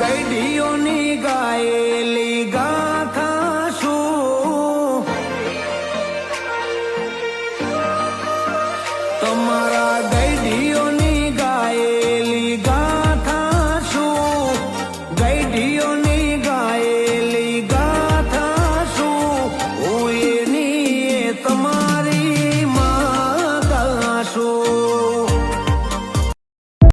ગઈડીઓની ગાયેલી ગાથા શું? તમા